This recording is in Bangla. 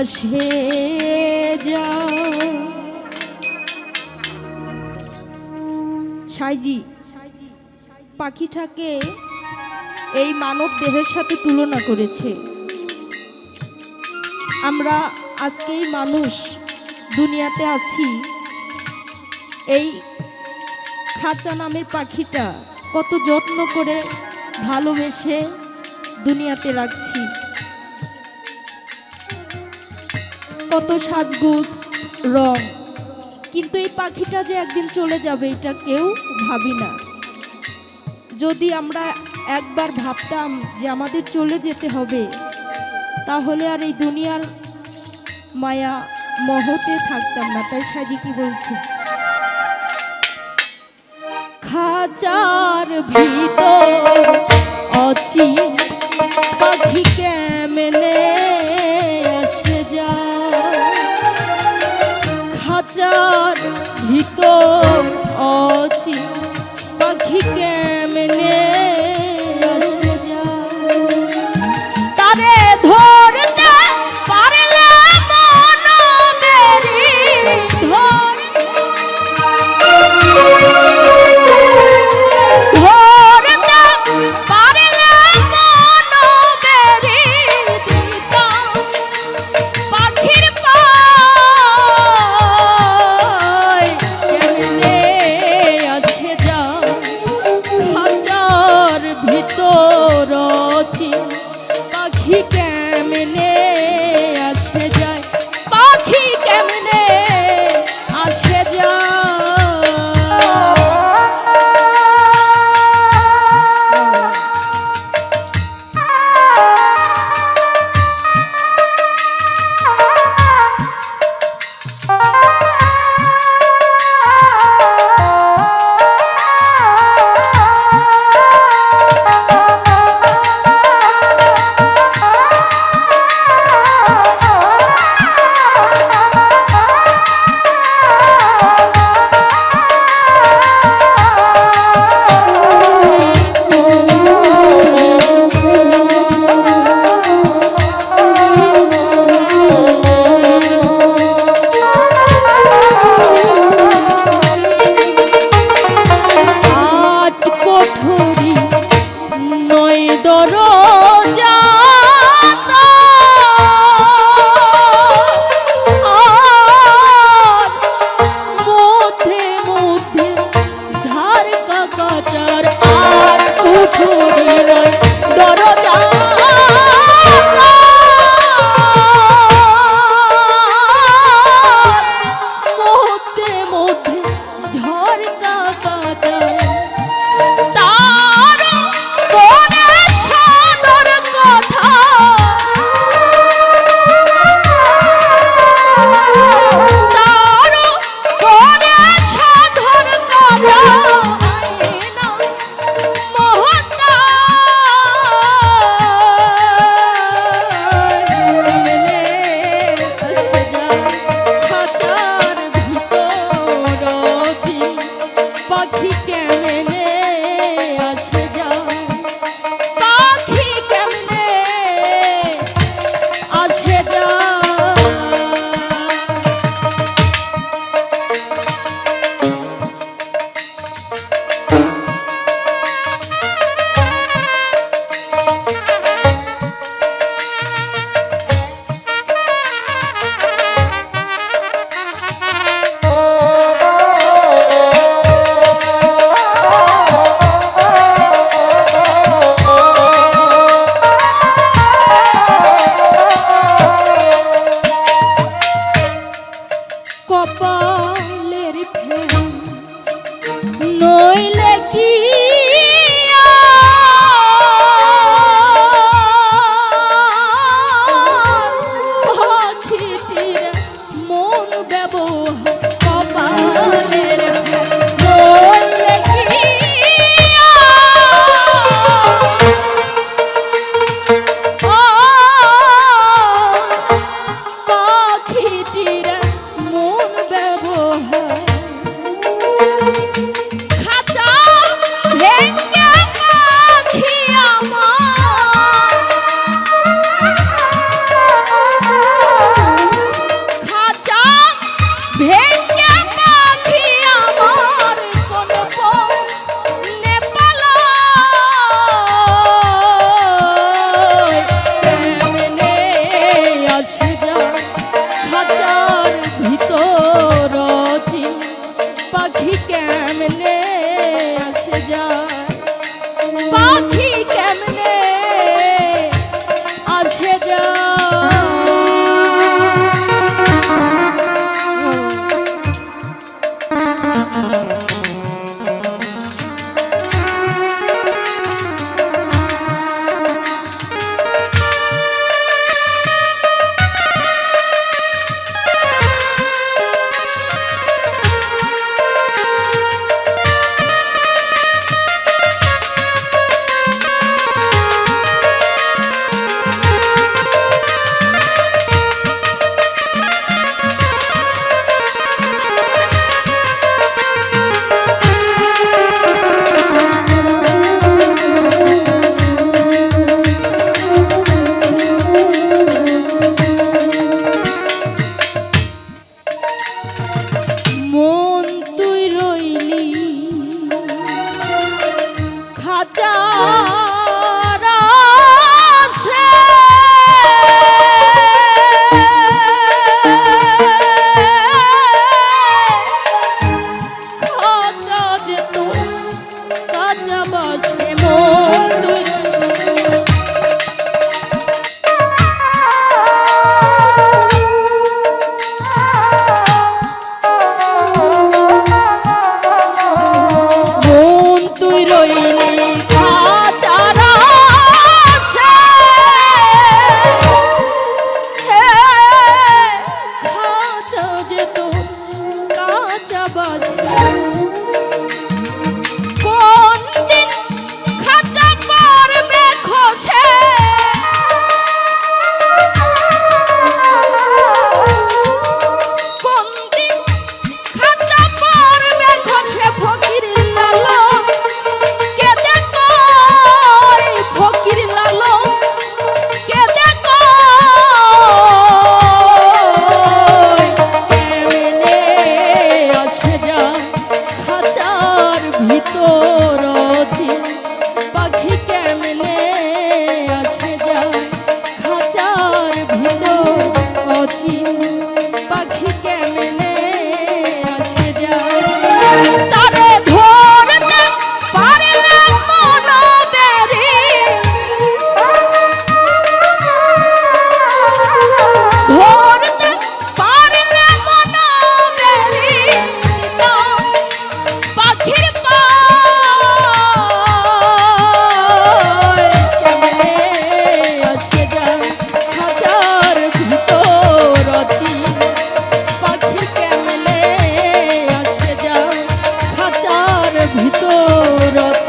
আসে যা সাইজি, পাখিটাকে এই মানব দেহের সাথে তুলনা করেছে। আমরা আজকেই মানুষ দুনিয়াতে আছি। এই খাঁচা নামের পাখিটা কত যত্ন করে ভালোবেসে দুনিয়াতে রাখছি। কত সাজগুজ, রং। কিন্তু এই পাখিটা যে একদিন চলে যাবে, এটা কেউ ভাবি না। যদি আমরা একবার ভাবতাম যে আমাদের চলে যেতে হবে, তাহলে আর এই দুনিয়ার মায়া মহতে থাকতাম না। তাই সাজি কি বলছে? খাঁচার ভিতর পাখি কেমনে ঝাড় আর কোঠরি নয়। দরজা hoy খাঁচার আশে খাঁচা যেত কাঁচা বাসে মন ভিতর